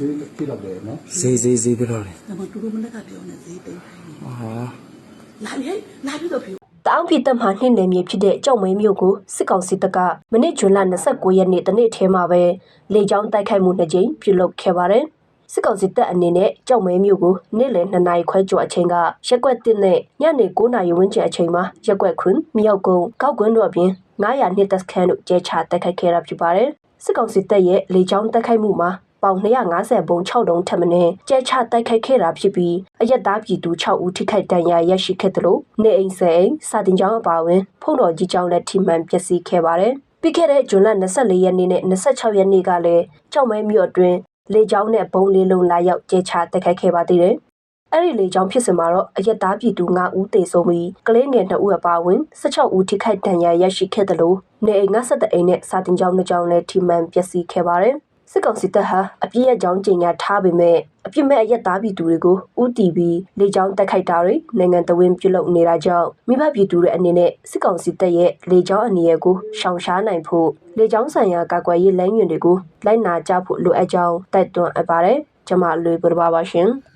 ဈေးပြတော့တယ်နော်ဈေးဈေးဈေးပြတော့လေဒါမှသူတို့မနေ့ကပြောနေဈေးသိမ်းခိုင်းနေဟာလာလေလာပြီးတော့ပြောတအောင်းပြည်တပ်မှနှင်းနယ်မြေဖြစ်တဲ့ကြောက်မဲမြို့ကိုစစ်ကောင်စီတပ်ကမနစ်ဇွန်လ29ရက်နေ့တနေ့ထဲမှာပဲလေကြောင်းတိုက်ခိုက်မှုနှစ်ကြိမ်ပြုလုပ်ခဲ့ပါတယ်။စစ်ကောင်စီတပ်အနေနဲ့ကြောက်မဲမြို့ကိုနေ့လယ်2နာရီခွဲကျော်အချိန်ကရက်ကွက်1နဲ့ညနေ9နာရီဝန်းကျင်အချိန်မှာရက်ကွက်ခွန်းမြောက်ကုန်းကောက်ကွန်းတို့အပြင်900နှစ်တပ်စခန်းတို့ကျဲချတိုက်ခိုက်ခဲ့တာဖြစ်ပါတယ်။စစ်ကောင်စီတပ်ရဲ့လေကြောင်းတိုက်ခိုက်မှုမှာ ပေါင်250ဘုံ6တုံးထပ်မင်းကျဲချတိုက်ခိုက်ခဲ့တာဖြစ်ပြီးအရက်သားပြည်သူ6ဦးထိခိုက်ဒဏ်ရာရရှိခဲ့တယ်လို့နေအိမ်ဆယ်အိမ်စာတင်ကျောင်းအပါအဝင်ဖုံတော်ကြီးကျောင်းလက်ထိမှန်ပျက်စီးခဲ့ပါတယ်။ပြီးခဲ့တဲ့ဇွန်လ24ရက်နေ့နဲ့26ရက်နေ့ကလည်းကြောက်မဲမြို့အတွင်းလေကြောင်းနဲ့ဘုံလေးလုံးလာရောက်ကျဲချတိုက်ခိုက်ခဲ့ပါသေးတယ်။အဲ့ဒီလေကြောင်းဖြစ်စဉ်မှာတော့အရက်သားပြည်သူ9ဦးသေဆုံးပြီးကလေးငယ်2ဦးအပါအဝင်16ဦးထိခိုက်ဒဏ်ရာရရှိခဲ့တယ်လို့နေအိမ်57အိမ်နဲ့စာတင်ကျောင်း2ကျောင်းလည်းထိမှန်ပျက်စီးခဲ့ပါတယ်။ စစ်ကောင်စီတပ်ဟာအပြစ်ရဲ့ကြောင်းကျင်ညာထားပေမဲ့အပြစ်မဲ့အရက်သားပြည်သူတွေကိုဥတီပြီးလေကြောင်းတိုက်ခိုက်တာတွေနိုင်ငံတော်ဝင်ပြုလုပ်နေတာကြောင့်မိဘပြည်သူတွေအနေနဲ့စစ်ကောင်စီတပ်ရဲ့လေကြောင်းအနေရကိုရှောင်ရှားနိုင်ဖို့လေကြောင်းဆိုင်ရာကာကွယ်ရေးလမ်းညွှန်တွေကိုလိုက်နာကြဖို့လိုအပ်ကြောင်းတိုက်တွန်းအပ်ပါတယ်။ကျွန်မလွေပရပါပါရှင်။